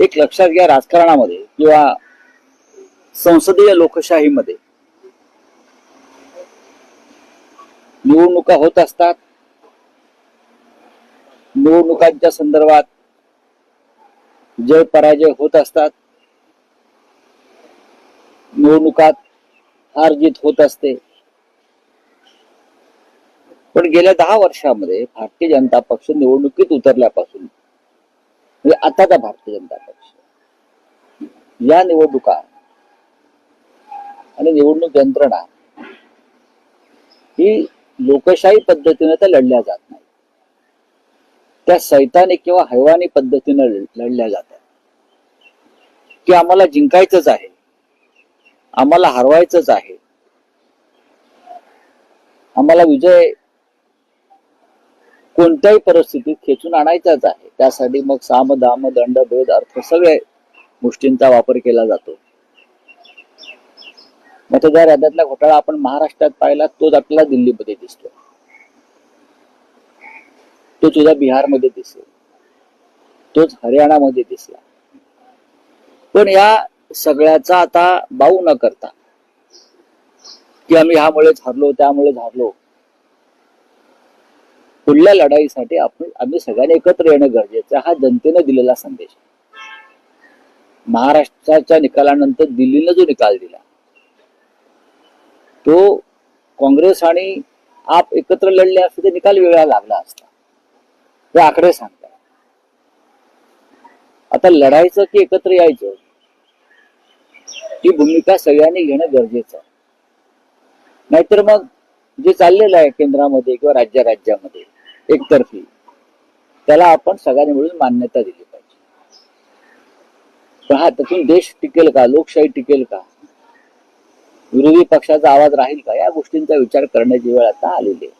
एक लक्षात घ्या राजकारणामध्ये किंवा संसदीय लोकशाहीमध्ये. निवडणुका होत असतात. निवडणुकांच्या संदर्भात जय पराजय होत असतात. निवडणुकात हार जीत होत असते. पण गेल्या दहा वर्षामध्ये भारतीय जनता पक्ष निवडणुकीत उतरल्यापासून म्हणजे आताचा भारतीय जनता पक्ष. या निवडणुका आणि निवडणूक यंत्रणा ही लोकशाही पद्धतीने तर लढल्या जात नाही त्या सैतानी किंवा हैवानी पद्धतीने लढल्या जातात. की आम्हाला जिंकायचंच आहे आम्हाला हरवायचंच आहे आम्हाला विजय कोणत्याही परिस्थितीत खेचून आणायचाच आहे. त्यासाठी मग साम दाम दंड भेद अर्थ सगळे गोष्टींचा वापर केला जातो. मतदार याद्यातला घोटाळा आपण महाराष्ट्रात पाहिला तोच आपल्याला दिल्लीमध्ये दिसतो. तो तुझा बिहारमध्ये दिसेल. तोच हरियाणामध्ये दिसला. पण या सगळ्याचा आता बाऊ न करता की आम्ही ह्यामुळेच हरलो त्यामुळेच हरलो पुढल्या लढाईसाठी आपण आम्ही सगळ्यांनी एकत्र येणं गरजेचं हा जनतेने दिलेला संदेश महाराष्ट्राच्या निकालानंतर दिल्लीनं जो निकाल दिला तो काँग्रेस आणि आप एकत्र लढले असते ते निकाल वेगळा लागला असता. हे आकडे सांगतात आता लढायचं की एकत्र यायचं ही भूमिका सगळ्यांनी घेणं गरजेचं आहे. नाहीतर मग जे चाललेलं आहे केंद्रामध्ये किंवा राज्य राज्यामध्ये एकतर्फी. त्याला आपण सगळ्यांनी मिळून मान्यता दिली पाहिजे. पण हा त्यातून देश टिकेल का? लोकशाही टिकेल का? विरोधी पक्षाचा आवाज राहील का? या गोष्टींचा विचार करण्याची वेळ आता आलेली आहे.